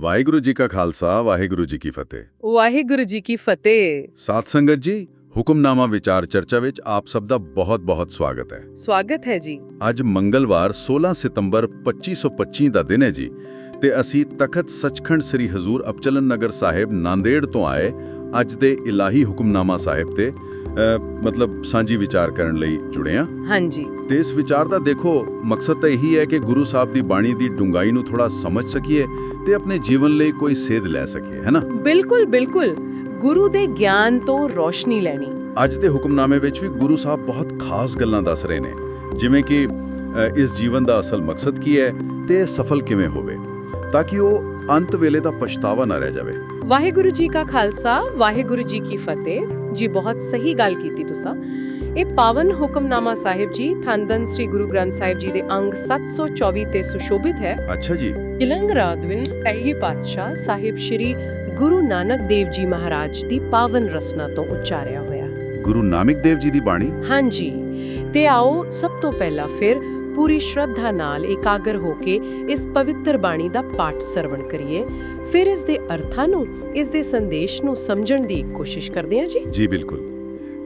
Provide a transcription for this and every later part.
ਵਾਹਿਗੁਰੂ ਜੀ ਕਾ ਖਾਲਸਾ ਵਾਹਿਗੁਰੂ ਜੀ ਕੀ ਫਤਿਹ। ਵਾਹਿਗੁਰੂ ਜੀ ਕੀ ਫਤਿਹ। ਸਾਧ ਸੰਗਤ ਜੀ ਹੁਕਮਨਾਮਾ ਵਿਚਾਰ ਚਰਚਾ ਵਿੱਚ ਆਪ ਸਭ ਦਾ ਬਹੁਤ-ਬਹੁਤ ਸਵਾਗਤ ਹੈ। ਸਵਾਗਤ ਹੈ ਜੀ। ਅੱਜ ਮੰਗਲਵਾਰ 16 ਸਤੰਬਰ 2525 ਦਾ ਦਿਨ ਹੈ ਜੀ ਤੇ ਅਸੀਂ ਤਖਤ ਸੱਚਖੰਡ ਸ੍ਰੀ ਹਜ਼ੂਰ ਅਬਚਲਨ ਨਗਰ ਸਾਹਿਬ ਨਾਂਦੇੜ ਤੋਂ ਆਏ ਅੱਜ ਦੇ ਇਲਾਹੀ ਹੁਕਮਨਾਮਾ ਸਾਹਿਬ ਤੇ ਮਤਲਬ ਸਾਂਝੀ ਵਿਚਾਰ ਕਰਨ ਲਈ ਜੁੜੇ ਹਾਂ ਹਾਂਜੀ। ਤੇ ਇਸ ਵਿਚਾਰ ਦਾ ਦੇਖੋ ਮਕਸਦ ਤਾਂ ਇਹੀ ਹੈ ਕਿ ਗੁਰੂ ਸਾਹਿਬ ਦੀ ਬਾਣੀ ਦੀ ਡੂੰਘਾਈ ਨੂੰ ਥੋੜਾ ਸਮਝ ਸਕੀਏ ਤੇ ਆਪਣੇ ਜੀਵਨ ਲਈ ਕੋਈ ਸੇਧ ਲੈ ਸਕੀਏ ਹੈਨਾ ਬਿਲਕੁਲ ਬਿਲਕੁਲ। ਗੁਰੂ ਦੇ ਗਿਆਨ ਤੋਂ ਰੋਸ਼ਨੀ ਲੈਣੀ। ਅੱਜ ਦੇ ਹੁਕਮਨਾਮੇ ਵਿੱਚ ਵੀ ਗੁਰੂ ਸਾਹਿਬ ਬਹੁਤ ਖਾਸ ਗੱਲਾਂ ਦੱਸ ਰਹੇ ਨੇ। ਜਿਵੇਂ ਕਿ ਇਸ ਜੀਵਨ ਦਾ ਅਸਲ ਮਕਸਦ ਕੀ ਹੈ ਤੇ ਸਫਲ ਕਿਵੇਂ ਹੋਵੇ ਤਾਂ ਕਿ ਉਹ ਅੰਤ ਵੇਲੇ ਦਾ ਪਛਤਾਵਾ ਨਾ ਰਹਿ ਜਾਵੇ। ਵਾਹਿਗੁਰੂ ਜੀ ਕਾ ਖਾਲਸਾ ਵਾਹਿਗੁਰੂ ਜੀ ਕੀ ਫਤਿਹ। ਜੀ ਬਹੁਤ ਸਹੀ ਗੱਲ ਕੀਤੀ ਤੁਸੀਂ। ਇਹ ਪਾਵਨ ਹੁਕਮਨਾਮਾ ਸਾਹਿਬ ਜੀ ਥੰਦਨ ਸ੍ਰੀ ਗੁਰੂ ਗ੍ਰੰਥ ਸਾਹਿਬ ਜੀ ਦੇ ਅੰਗ 724 ਤੇ ਸੁਸ਼ੋਭਿਤ ਹੈ। ਅੱਛਾ ਜੀ। ਇਲੰਗ ਰਾਦਵਿਨ ਪਹਿਲੀ ਪਾਤਸ਼ਾਹ ਸਾਹਿਬ ਸ੍ਰੀ ਗੁਰੂ ਨਾਨਕ ਦੇਵ ਜੀ ਮਹਾਰਾਜ ਦੀ ਪਾਵਨ ਰਸਨਾ ਤੋਂ ਉਚਾਰਿਆ ਹੋਇਆ। ਗੁਰੂ ਨਾਨਕ ਦੇਵ ਜੀ ਦੀ ਬਾਣੀ? ਹਾਂਜੀ। ਤੇ ਆਓ ਸਭ ਤੋਂ ਪਹਿਲਾਂ ਫਿਰ ਪੂਰੀ ਸ਼ਰਧਾ ਨਾਲ ਇਕਾਗਰ ਹੋ ਕੇ ਇਸ ਪਵਿੱਤਰ ਬਾਣੀ ਦਾ ਪਾਠ ਸਰਵਣ ਕਰੀਏ। ਫਿਰ ਇਸ ਦੇ ਅਰਥਾਂ ਨੂੰ ਇਸ ਦੇ ਸੰਦੇਸ਼ ਨੂੰ ਸਮਝਣ ਦੀ ਕੋਸ਼ਿਸ਼ ਕਰਦੇ ਹਾਂ ਜੀ। ਜੀ ਬਿਲਕੁਲ।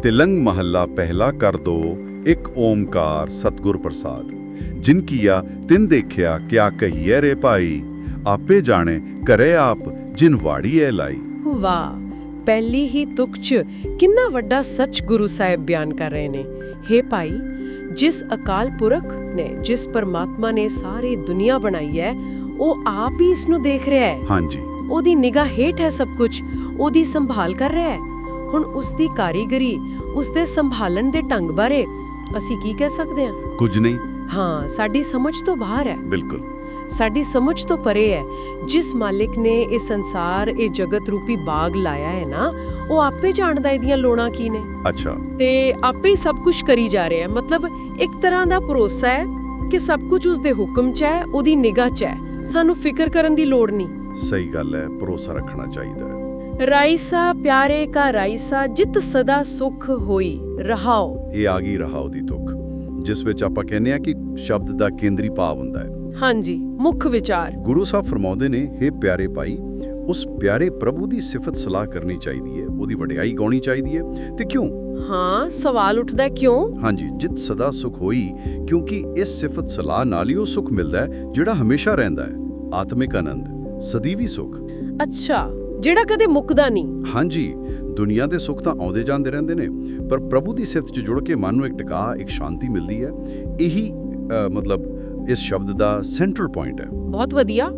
ਤਿਲੰਗ ਮਹੱਲਾ ਪਹਿਲਾ ਕਰ ਦੋ ਇੱਕ ਓਮਕਾਰ ਸਤਗੁਰ ਪ੍ਰਸਾਦ। ਜਿਨ ਕੀਆ ਤਿਨ ਦੇਖਿਆ ਕਿਆ ਕਹੀਏ ਰੇ ਭਾਈ। ਆਪੇ ਜਾਣੇ ਕਰੇ ਆਪ ਜਿਨ ਵਾੜੀ ਐ ਲਾਈ। ਵਾਹ ਪਹਿਲੀ ਹੀ ਤੁਕ ਚ ਕਿੰਨਾ ਵੱਡਾ ਸੱਚ ਗੁਰੂ ਸਾਹਿਬ ਬਿਆਨ ਕਰ ਰਹੇ ਨੇ। हे ਭਾਈ ਜਿਸ ਅਕਾਲ ਪੁਰਖ ਨੇ ਜਿਸ ਪਰਮਾਤਮਾ ਨੇ ਸਾਰੀ ਦੁਨੀਆ ਬਣਾਈ ਹੈ ਉਹ ਆਪ ਹੀ ਇਸ ਨੂੰ ਦੇਖ ਰਿਹਾ ਹੈ। ਹਾਂਜੀ। ਉਹਦੀ ਨਿਗਾਹ ਹੇਠ ਹੈ ਸਭ ਕੁਝ ਉਹਦੀ ਸੰਭਾਲ ਕਰ ਰਿਹਾ ਹੈ। ਹੁਣ ਉਸ ਦੀ ਕਾਰੀਗਰੀ ਉਸ ਦੇ ਸੰਭਾਲਣ ਦੇ ਢੰਗ ਬਾਰੇ ਅਸੀਂ ਕੀ ਕਹਿ ਸਕਦੇ ਹਾਂ? ਕੁਝ ਨਹੀਂ। ਹਾਂ ਸਾਡੀ ਸਮਝ ਤੋਂ ਬਾਹਰ ਹੈ। ਬਿਲਕੁਲ। ਸਾਡੀ ਸਮਝ ਤੋਂ ਪਰੇ ਹੈ। ਜਿਸ ਮਾਲਿਕ ਨੇ ਇਹ ਸੰਸਾਰ ਇਹ ਜਗਤ ਰੂਪੀ ਬਾਗ ਲਾਇਆ ਹੈ ਨਾ ਉਹ ਆਪੇ ਜਾਣਦਾ ਇਹਦੀਆਂ ਲੋੜਾਂ ਕੀ ਨੇ। ਅੱਛਾ। ਤੇ ਆਪੇ ਹੀ ਸਭ ਕੁਝ ਕਰੀ ਜਾ ਰਿਹਾ ਹੈ। ਮਤਲਬ ਇੱਕ ਤਰ੍ਹਾਂ ਦਾ ਭਰੋਸਾ ਹੈ ਕਿ ਸਭ ਕੁਝ ਉਸ ਦੇ ਹੁਕਮ 'ਚ ਹੈ ਉਹਦੀ ਨਿਗਾਹ 'ਚ ਹੈ। ਸਾਨੂੰ ਫਿਕਰ ਕਰਨ ਦੀ ਲੋੜ ਨਹੀਂ। ਸਹੀ ਗੱਲ ਹੈ ਭਰੋਸਾ ਰੱਖਣਾ ਚਾਹੀਦਾ ਹੈ। ਰਾਈਸਾ ਪਿਆਰੇ ਕਾ ਰਾਈਸਾ ਜਿਤ ਸਦਾ ਸੁਖ ਹੋਈ ਰਹਾਓ। ਇਹ ਆ ਗਈ ਰਹਾਉ ਦੀ ਤੁਕ ਜਿਸ ਵਿੱਚ ਆਪਾਂ ਕਹਿੰਦੇ ਆ ਕਿ ਸ਼ਬਦ ਦਾ ਕੇਂਦਰੀ ਭਾਵ ਹੁੰਦਾ ਹੈ। ਹਾਂਜੀ ਮੁੱਖ ਵਿਚਾਰ। ਗੁਰੂ ਸਾਹਿਬ ਫਰਮਾਉਂਦੇ ਨੇ हे ਪਿਆਰੇ ਭਾਈ ਉਸ ਪਿਆਰੇ ਪ੍ਰਭੂ ਦੀ ਸਿਫਤ ਸਲਾਹ ਕਰਨੀ ਚਾਹੀਦੀ ਹੈ। ਉਹਦੀ ਵਡਿਆਈ ਗਾਉਣੀ ਚਾਹੀਦੀ ਹੈ। ਤੇ ਕਿਉਂ? ਹਾਂ ਸਵਾਲ ਉੱਠਦਾ ਕਿਉਂ? ਹਾਂਜੀ ਜਿਤ ਸਦਾ ਸੁਖ ਹੋਈ ਕਿਉਂਕਿ ਇਸ ਸਿਫਤ ਸਲਾਹ ਨਾਲ ਹੀ ਉਹ ਸੁਖ ਮਿਲਦਾ ਹੈ ਜਿਹੜਾ ਹਮੇਸ਼ਾ ਰਹਿੰਦਾ ਹੈ। ਆਤਮਿਕ ਆਨੰਦ ਸਦੀਵੀ ਸੁਖ। ਅੱਛਾ ਜਿਹੜਾ ਕਦੇ ਮੁੱਕਦਾ ਨਹੀਂ। ਹਾਂਜੀ ਦੁਨੀਆ ਦੇ ਸੁੱਖ ਤਾਂ ਆਉਂਦੇ ਜਾਂਦੇ ਰਹਿੰਦੇ ਨੇ ਪਰ ਪ੍ਰਭੂ ਦੀ ਸਿਫਤ 'ਚ ਜੁੜ ਕੇ ਮਨ ਨੂੰ ਇੱਕ ਟਿਕਾ ਇੱਕ ਸ਼ਾਂਤੀ ਮਿਲਦੀ ਹੈ। ਇਹੀ ਮਤਲਬ ਇਸ ਸ਼ਬਦ ਦਾ ਸੈਂਟਰਲ ਪੁਆਇੰਟ ਹੈ। ਬਹੁਤ ਵਧੀਆ।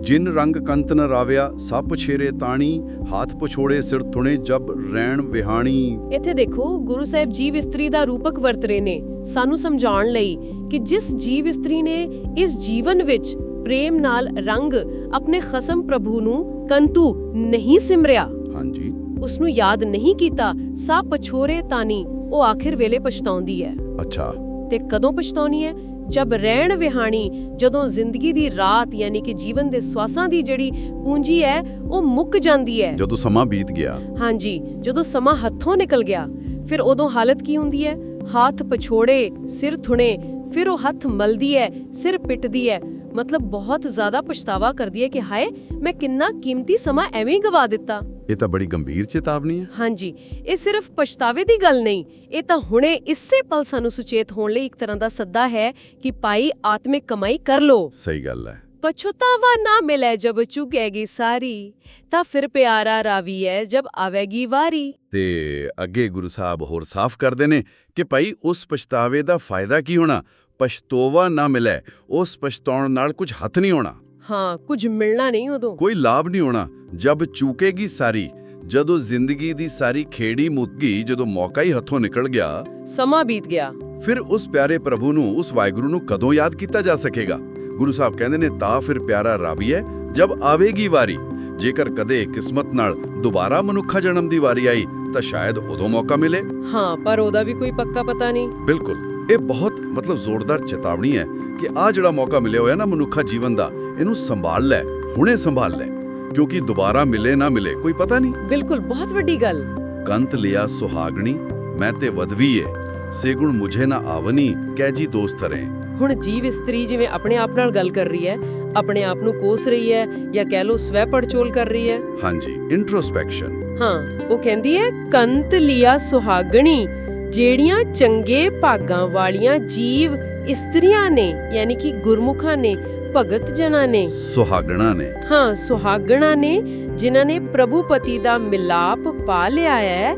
ਜਿਨ ਰੰਗ ਕੰਤ ਨ ਰਾਵਿਆ ਸੱਪ ਛੇਰੇ ਤਾਣੀ ਹਾਥ ਪਛੋੜੇ ਸਿਰ ਤੁਣੇ ਜਬ ਰੈਣ ਵਿਹਾਣੀ। ਇੱਥੇ ਦੇਖੋ ਗੁਰੂ ਸਾਹਿਬ ਜੀਵ ਇਸਤਰੀ ਦਾ ਰੂਪਕ ਵਰਤ ਰਹੇ ਨੇ। ਸਾਨੂੰ ਸਮਝਾਉਣ ਲਈ ਕਿ ਜਿਸ ਜੀਵ ਇਸਤਰੀ ਨੇ ਇਸ ਜੀਵਨ ਵਿੱਚ ਪ੍ਰੇਮ ਨਾਲ ਰੰਗ ਆਪਣੇ ਖਸਮ ਪ੍ਰਭੂ ਨੂੰ ਕੰਤੂ ਨਹੀਂ ਸਿਮਰਿਆ ਹਾਂਜੀ। ਉਸ ਨੂੰ ਯਾਦ ਨਹੀਂ ਕੀਤਾ ਸਾ ਪਛੋਰੇ ਤਾਨੀ ਉਹ ਆਖਿਰ ਵੇਲੇ ਪਛਤਾਉਂਦੀ ਹੈ। ਅੱਛਾ। ਤੇ ਕਦੋਂ ਪਛਤਾਉਣੀ ਹੈ? ਜਬ ਰਹਿਣ ਵਿਹਾਣੀ ਜਦੋਂ ਜ਼ਿੰਦਗੀ ਦੀ ਰਾਤ ਯਾਨੀ ਕਿ ਜੀਵਨ ਦੇ ਸਵਾਸਾਂ ਦੀ ਜਿਹੜੀ ਪੂੰਜੀ ਹੈ ਉਹ ਮੁੱਕ ਜਾਂਦੀ ਹੈ। ਜਦੋਂ ਸਮਾਂ ਬੀਤ ਗਿਆ। ਹਾਂਜੀ ਜਦੋਂ ਸਮਾਂ ਹੱਥੋਂ ਨਿਕਲ ਗਿਆ ਫਿਰ ਉਦੋਂ ਹਾਲਤ ਕੀ ਹੁੰਦੀ ਹੈ? ਹੱਥ ਪਛੋੜੇ ਸਿਰ ਥੁਣੇ ਫਿਰ ਉਹ ਹੱਥ ਮਲਦੀ ਹੈ ਸਿਰ ਪਿੱਟਦੀ ਹੈ। ਮਤਲਬ ਬਹੁਤ ਜ਼ਿਆਦਾ ਪਛਤਾਵਾ ਕਰਦੀ ਹੈ ਕਿ ਹਾਏ ਮੈਂ ਕਿੰਨਾ ਕੀਮਤੀ ਸਮਾਂ ਐਵੇਂ ਗਵਾ ਦਿੱਤਾ। ਇਹ ਤਾਂ ਬੜੀ ਗੰਭੀਰ ਚੇਤਾਵਨੀ ਹੈ। ਹਾਂਜੀ ਇਹ ਸਿਰਫ ਪਛਤਾਵੇ ਦੀ ਗੱਲ ਨਹੀਂ ਇਹ ਤਾਂ ਹੁਣੇ ਇਸੇ ਪਲ ਸਾਨੂੰ ਸੁਚੇਤ ਹੋਣ ਲਈ ਇੱਕ ਤਰ੍ਹਾਂ ਦਾ ਸੱਦਾ ਹੈ ਕਿ ਭਾਈ ਆਤਮਿਕ ਕਮਾਈ ਕਰ ਲੋ ਸਹੀ ਗੱਲ ਹੈ। ਪਛਤਾਵਾ ਨਾ ਮਿਲੇ ਜਬ ਚੁਗੇਗੀ ਸਾਰੀ ਤਾਂ ਫਿਰ ਪਿਆਰਾ ਰਾਵੀ ਹੈ ਜਬ ਆਵੇਗੀ ਵਾਰੀ। ਤੇ ਅੱਗੇ ਗੁਰੂ ਸਾਹਿਬ ਹੋਰ ਸਾਫ਼ ਕਰਦੇ ਨੇ ਕਿ ਭਾਈ ਉਸ ਪਛਤਾਵੇ ਦਾ ਫਾਇਦਾ ਕੀ ਹੋਣਾ? ਪਛਤੋਵਾ ਨਾ ਮਿਲੇ ਉਸ ਪਛਤਾਉਣ ਨਾਲ ਕੁਝ ਹੱਥ ਨਹੀਂ ਹੋਣਾ। ਹਾਂ ਕੁਝ ਮਿਲਣਾ ਨਹੀਂ ਉਦੋਂ। ਕੋਈ ਲਾਭ ਨਹੀਂ ਹੋਣਾ। ਜਬ ਚੂਕੇਗੀ ਸਾਰੀ ਜਦੋਂ ਜ਼ਿੰਦਗੀ ਦੀ ਸਾਰੀ ਖੇੜੀ ਮੁੱਕ ਗਈ ਜਦੋਂ ਮੌਕਾ ਹੀ ਹੱਥੋਂ ਨਿਕਲ ਗਿਆ ਸਮਾਂ ਬੀਤ ਗਿਆ। ਫਿਰ ਉਸ ਪਿਆਰੇ ਪ੍ਰਭੂ ਨੂੰ ਉਸ ਵਾਹਿਗੁਰੂ ਨੂੰ ਕਦੋਂ ਯਾਦ ਕੀਤਾ ਜਾ ਸਕੇਗਾ? ਗੁਰੂ ਸਾਹਿਬ ਕਹਿੰਦੇ ਨੇ ਤਾਂ ਫਿਰ ਪਿਆਰਾ ਰਾਵੀ ਹੈ ਜਬ ਆਵੇਗੀ ਵਾਰੀ। ਜੇਕਰ ਕਦੇ ਕਿਸਮਤ ਨਾਲ ਦੁਬਾਰਾ ਮਨੁੱਖਾ ਜਨਮ ਦੀ ਵਾਰੀ ਆਈ ਤਾਂ ਸ਼ਾਇਦ ਉਦੋਂ ਮੌਕਾ ਮਿਲੇ। ਹਾਂ ਪਰ ਉਹਦਾ ਵੀ ਕੋਈ ਪੱਕਾ ਪਤਾ ਨਹੀਂ। ਬਿਲਕੁਲ। ਇਹ ਬਹੁਤ ਮਤਲਬ ਜ਼ੋਰਦਾਰ ਚੇਤਾਵਨੀ ਹੈ ਕਿ ਆ ਜਿਹੜਾ ਮੌਕਾ ਮਿਲਿਆ ਹੋਇਆ ਨਾ ਮਨੁੱਖਾ ਜੀਵਨ ਦਾ ਇਹਨੂੰ ਸੰਭਾਲ ਲੈ ਹੁਣੇ ਸੰਭਾਲ ਲੈ। ਕਿਉਂਕਿ ਦੁਬਾਰਾ ਮਿਲੇ ਨਾ ਮਿਲੇ ਕੋਈ ਪਤਾ ਨਹੀਂ। ਬਿਲਕੁਲ ਬਹੁਤ ਵੱਡੀ ਗੱਲ। ਕੰਤ ਲਿਆ ਸੁਹਾਗਣੀ ਮੈਂ ਤੇ ਵਦਵੀ ਏ। ਸੇਗੁਣ ਮੁਝੇ ਨਾ ਆਵਨੀ ਕਹਿ ਜੀ ਦੋਸਤ ਰਹੇ ਹੁਣ ਜੀਵ ਇਸਤਰੀ ਜਿਵੇਂ ਆਪਣੇ ਆਪ ਨਾਲ ਗੱਲ ਕਰ ਰਹੀ ਹੈ ਆਪਣੇ ਆਪ ਨੂੰ ਕੋਸ ਰਹੀ ਹੈ ਜਾਂ ਕਹਿ ਲਓ ਸਵੈ ਪੜਚੋਲ ਕਰ ਰਹੀ ਹੈ। ਹਾਂਜੀ ਇੰਟਰੋਸਪੈਕਸ਼ਨ ਹਾਂ ਉਹ ਕਹਿੰਦੀ ਹੈ ਕੰਤ ਲਿਆ ਸੁਹਾਗਣੀ ਜਿਹੜੀਆਂ ਚੰਗੇ ਭਾਗਾਂ ਵਾਲੀਆਂ ਜੀਵ ਇਸਤਰੀਆਂ ਨੇ ਯਾਨੀ ਕਿ ਗੁਰਮੁਖਾਂ ਨੇ ਭਗਤ ਜਨਾਂ ਨੇ। ਸੁਹਾਗਣਾ ਨੇ। ਹਾਂ ਸੁਹਾਗਣਾ ਨੇ ਜਿਨ੍ਹਾਂ ਨੇ ਪ੍ਰਭੂ ਪਤੀ ਦਾ ਮਿਲਾਪ ਪਾ ਲਿਆ ਹੈ।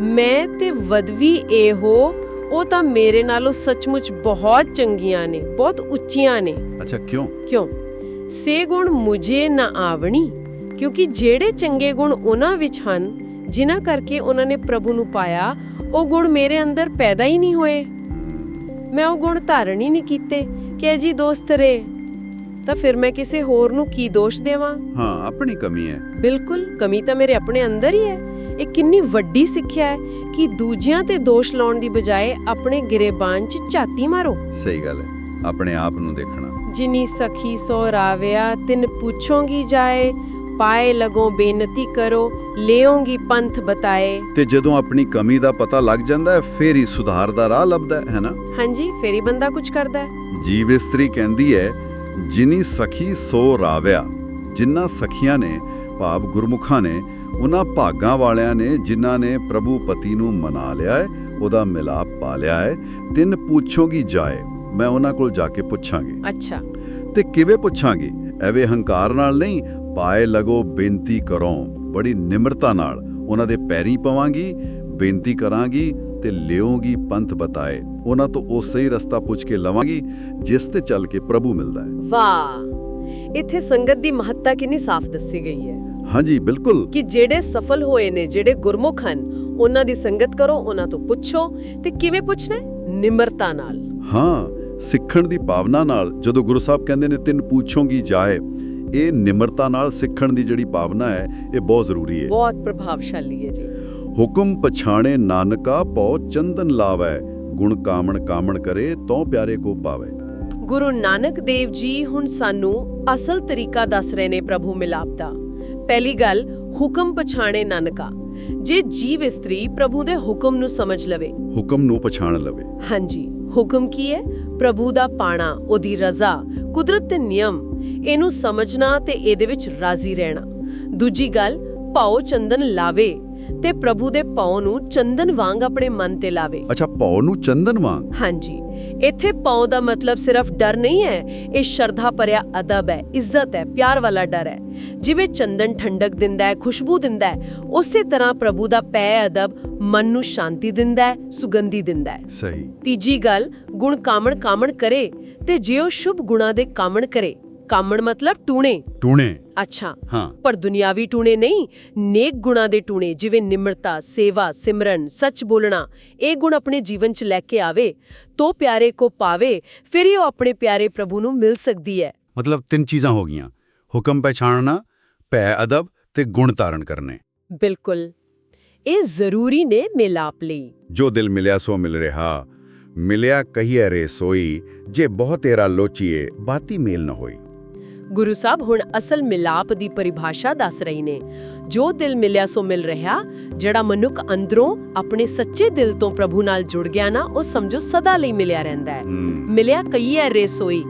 ਮੈਂ ਤੇ ਵਦਵੀ ਇਹੋ ਉਹ ਤਾਂ ਮੇਰੇ ਨਾਲੋਂ ਸੱਚਮੁੱਚ ਬਹੁਤ ਚੰਗੀਆਂ ਨੇ ਬਹੁਤ ਉੱਚੀਆਂ ਨੇ। ਅੱਛਾ ਕਿਉਂ? ਕਿਉਂ? ਸੇ ਗੁਣ ਮੁਝੇ ਨਾ ਆਵਣੀ ਕਿਉਂਕਿ ਜਿਹੜੇ ਚੰਗੇ ਗੁਣ ਉਹਨਾਂ ਵਿੱਚ ਹਨ ਜਿਨ੍ਹਾਂ ਕਰਕੇ ਉਹਨਾਂ ਨੇ ਪ੍ਰਭੂ ਨੂੰ ਪਾਇਆ ਉਹ ਗੁਣ ਮੇਰੇ ਅੰਦਰ ਪੈਦਾ ਹੀ ਨਹੀਂ ਹੋਏ। ਮੈਂ ਉਹ ਗੁਣ ਧਾਰਨ ਹੀ ਨਹੀਂ ਕੀਤੇ ਕਿ ਜੀ ਦੋਸਤ ਰੇ ਤਾਂ ਫਿਰ ਮੈਂ ਕਿਸੇ ਹੋਰ ਨੂੰ ਕੀ ਦੋਸ਼ ਦੇਵਾਂ? ਹਾਂ ਆਪਣੀ ਕਮੀ ਹੈ। ਬਿਲਕੁਲ ਕਮੀ ਤਾਂ ਮੇਰੇ ਆਪਣੇ ਅੰਦਰ ਹੀ ਹੈ। ਇਹ ਕਿੰਨੀ ਵੱਡੀ ਸਿੱਖਿਆ ਹੈ ਕਿ ਦੂਜਿਆਂ ਤੇ ਦੋਸ਼ ਲਾਉਣ ਦੀ ਬਜਾਏ ਆਪਣੇ ਗਿਰੇਬਾਨ 'ਚ ਝਾਤੀ ਮਾਰੋ। ਸਹੀ ਗੱਲ ਹੈ ਆਪਣੇ ਆਪ ਨੂੰ ਦੇਖਣਾ। ਜਿਨੀ ਸਖੀ ਸੋ ਰਾਵਿਆ ਤਿਨ ਪੁੱਛੋਗੀ ਜਾਏ ਪਾਏ ਲਗੋ ਬੇਨਤੀ ਕਰੋ ਲਿਓਗੀ ਪੰਥ ਬਤਾਏ। ਤੇ ਜਦੋਂ ਆਪਣੀ ਕਮੀ ਦਾ ਪਤਾ ਲੱਗ ਜਾਂਦਾ ਹੈ ਫੇਰ ਹੀ ਸੁਧਾਰ ਦਾ ਰਾਹ ਲੱਭਦਾ ਹੈ, ਹੈ ਨਾ? ਹਾਂਜੀ ਫੇਰੀ ਬੰਦਾ ਕੁਝ ਕਰਦਾ ਹੈ। ਜੀਵ ਇਸਤਰੀ ਕਹਿੰਦੀ ਹੈ ਜਿਨੀ ਸਖੀ ਸੋ ਰਾਵਿਆ ਜਿਨ੍ਹਾਂ ਸਖੀਆਂ ਨੇ ਭਾਵ ਗੁਰਮੁਖਾਂ ਨੇ ਉਹਨਾਂ ਭਾਗਾਂ ਵਾਲਿਆਂ ਨੇ ਜਿਨ੍ਹਾਂ ਨੇ ਪ੍ਰਭੂ ਪਤੀ ਨੂੰ ਮਨਾ ਲਿਆ ਹੈ ਉਹਦਾ ਮਿਲਾਪ ਪਾ ਲਿਆ ਹੈ ਤਿੰਨ ਪੁੱਛੋਗੀ ਜਾਏ? ਮੈਂ ਉਹਨਾਂ ਕੋਲ ਜਾ ਕੇ ਪੁੱਛਾਂਗੀ। ਅੱਛਾ। ਤੇ ਕਿਵੇਂ ਪੁੱਛਾਂਗੀ? ਐਵੇਂ ਹੰਕਾਰ ਨਾਲ ਨਹੀਂ ਪਾਏ ਲਗੋ ਬੇਨਤੀ ਕਰੋ ਬੜੀ ਨਿਮਰਤਾ ਨਾਲ। ਉਹਨਾਂ ਦੇ ਪੈਰੀਂ ਪਵਾਂਗੀ ਬੇਨਤੀ ਕਰਾਂਗੀ ਤੇ ਲਿਓਗੀ ਪੰਥ ਬਤਾਏ। ਉਹਨਾਂ ਤੋਂ ਉਹ ਸਹੀ ਰਸਤਾ ਪੁੱਛ ਕੇ ਲਵਾਂਗੀ ਜਿਸ ਤੇ ਚੱਲ ਕੇ ਪ੍ਰਭੂ ਮਿਲਦਾ ਹੈ। ਵਾਹ ਇੱਥੇ ਸੰਗਤ ਦੀ ਮਹੱਤਤਾ ਕਿੰਨੀ ਸਾਫ਼ ਦੱਸੀ ਗਈ ਹੈ। ਹਾਂਜੀ ਬਿਲਕੁਲ। ਕਿ ਜਿਹੜੇ ਸਫਲ ਹੋਏ ਨੇ ਜਿਹੜੇ ਗੁਰਮੁਖ ਹਨ ਉਹਨਾਂ ਦੀ ਸੰਗਤ ਕਰੋ ਉਹਨਾਂ ਤੋਂ ਪੁੱਛੋ ਤੇ ਕਿਵੇਂ ਪੁੱਛਣਾ? ਨਿਮਰਤਾ ਨਾਲ। ਹਾਂ ਸਿੱਖਣ ਦੀ ਭਾਵਨਾ ਨਾਲ ਜਦੋਂ ਗੁਰੂ ਸਾਹਿਬ ਕਹਿੰਦੇ ਨੇ ਤਿੰਨ ਪੁੱਛੋਗੀ ਜਾਏ ਇਹ ਨਿਮਰਤਾ ਨਾਲ ਸਿੱਖਣ ਦੀ ਜਿਹੜੀ ਭਾਵਨਾ ਹੈ ਇਹ ਬਹੁਤ ਜ਼ਰੂਰੀ ਹੈ। ਬਹੁਤ ਪ੍ਰਭਾਵਸ਼ਾਲੀ ਹੈ ਜੀ। ਹੁਕਮ ਪਛਾਣੇ ਨਾਨਕਾ ਪਉ ਚੰਦਨ ਲਾਵੈ ਗੁਣ ਕਾਮਣ ਕਾਮਣ ਕਰੇ ਤਉ ਪਿਆਰੇ ਕੋ ਪਾਵੈ। ਗੁਰੂ ਨਾਨਕ ਦੇਵ ਜੀ ਹੁਣ ਸਾਨੂੰ ਅਸਲ ਤਰੀਕਾ ਦੱਸ ਰਹੇ ਨੇ ਪ੍ਰਭੂ ਮਿਲਾਪ ਦਾ। ਪਹਿਲੀ ਗੱਲ ਹੁਕਮ ਪਛਾਣੇ ਨਾਨਕਾ। ਜੇ ਜੀਵ ਇਸਤਰੀ ਪ੍ਰਭੂ ਦੇ ਹੁਕਮ ਨੂੰ ਸਮਝ ਲਵੇ। ਹੁਕਮ ਨੂੰ ਪਛਾਣ ਲਵੇ। ਹਾਂਜੀ ਹੁਕਮ ਕੀ ਹੈ? ਪ੍ਰਭੂ ਦਾ ਪਾਣਾ ਉਹਦੀ ਰਜ਼ਾ ਕੁਦਰਤ ਦੇ ਨਿਯਮ ਇਹਨੂੰ ਸਮਝਣਾ ਤੇ ਇਹਦੇ ਵਿੱਚ ਰਾਜ਼ੀ ਰਹਿਣਾ। ਦੂਜੀ ਗੱਲ ਪਾਉ ਚੰਦਨ ਲਾਵੇ। ਤੇ ਪ੍ਰਭੂ ਦੇ ਪਾਉ ਨੂੰ ਚੰਦਨ ਵਾਂਗ ਆਪਣੇ ਮਨ ਤੇ ਲਾਵੇ। ਅੱਛਾ ਪਉ ਨੂੰ ਚੰਦਨ ਵਾਂਗ? ਹਾਂਜੀ। ਇੱਥੇ ਪਾਉ ਦਾ ਮਤਲਬ ਸਿਰਫ ਡਰ ਨਹੀਂ ਹੈ ਇਹ ਸ਼ਰਧਾ ਭਰਿਆ ਅਦਬ ਹੈ ਇੱਜ਼ਤ ਹੈ ਪਿਆਰ ਵਾਲਾ ਡਰ ਹੈ। ਜਿਵੇਂ ਚੰਦਨ ਠੰਡਕ ਦਿੰਦਾ ਹੈ ਖੁਸ਼ਬੂ ਦਿੰਦਾ ਹੈ ਉਸੇ ਤਰ੍ਹਾਂ ਪ੍ਰਭੂ ਦਾ ਪੈ ਅਦਬ ਮਨ ਨੂੰ ਸ਼ਾਂਤੀ ਦਿੰਦਾ ਹੈ ਸੁਗੰਧੀ ਦਿੰਦਾ ਹੈ। ਸਹੀ। ਤੀਜੀ ਗੱਲ ਗੁਣ ਕਾਮਣ ਕਾਮਣ ਕਰੇ ਤੇ ਜੇ ਉਹ ਸ਼ੁਭ ਗੁਣਾ ਦੇ ਕਾਮਣ ਕਰੇ। ਕਾਮਣ ਮਤਲਬ ਟੂਣੇ। ਟੂਣੇ। ਅੱਛਾ। ਹਾਂ। ਪਰ ਦੁਨਿਆਵੀ ਟੂਣੇ ਨਹੀਂ ਨੇਕ ਗੁਣਾ ਦੇ ਟੂਣੇ ਜਿਵੇਂ ਨਿਮਰਤਾ ਸੇਵਾ ਸਿਮਰਨ ਸੱਚ ਬੋਲਣਾ ਇਹ ਗੁਣ ਆਪਣੇ ਜੀਵਨ 'ਚ ਲੈ ਕੇ ਆਵੇ ਤੋ ਪਿਆਰੇ ਕੋ ਪਾਵੇ ਫਿਰ ਹੀ ਉਹ ਆਪਣੇ ਪਿਆਰੇ ਪ੍ਰਭੂ ਨੂੰ ਮਿਲ ਸਕਦੀ ਹੈ। ਮਤਲਬ ਤਿੰਨ ਚੀਜ਼ਾਂ ਹੋ ਗਈਆਂ। ਹੁਕਮ ਪਛਾਣਨਾ ਭੈ ਅਦਬ ਤੇ ਗੁਣ ਧਾਰਨ ਕਰਨੇ। ਬਿਲਕੁਲ। ਇਹ ਜ਼ਰੂਰੀ ਨੇ ਮਿਲਾਪ ਲਈ। ਜੋ ਦਿਲ ਮਿਲਿਆ ਸੋ ਮਿਲ ਰਿਹਾ ਮਿਲਿਆ ਕਹੀਏ ਰੇ ਸੋਈ ਜੇ ਬਹੁ ਤੇਰਾ ਲੋਚੀਏ ਬਾਤੀ ਮੇਲ ਨਾ ਹੋਈ। ਗੁਰੂ ਸਾਹਿਬ ਹੁਣ ਅਸਲ ਮਿਲਾਪ ਦੀ ਪਰਿਭਾਸ਼ਾ ਦੱਸ ਰਹੀ ਨੇ। ਜੋ ਦਿਲ ਮਿਲਿਆ ਸੋ ਮਿਲ ਰਿਹਾ ਜਿਹੜਾ ਮਨੁੱਖ ਅੰਦਰੋਂ ਆਪਣੇ ਸੱਚੇ ਦਿਲ ਤੋਂ ਪ੍ਰਭੂ ਨਾਲ ਜੁੜ ਗਿਆ ਨਾ ਉਹ ਸਮਝੋ ਸਦਾ ਲਈ ਮਿਲਿਆ ਰਹਿੰਦਾ ਹੈ। ਮਿਲਿਆ ਕਈ ਹੈ ਰੇਸੋਈ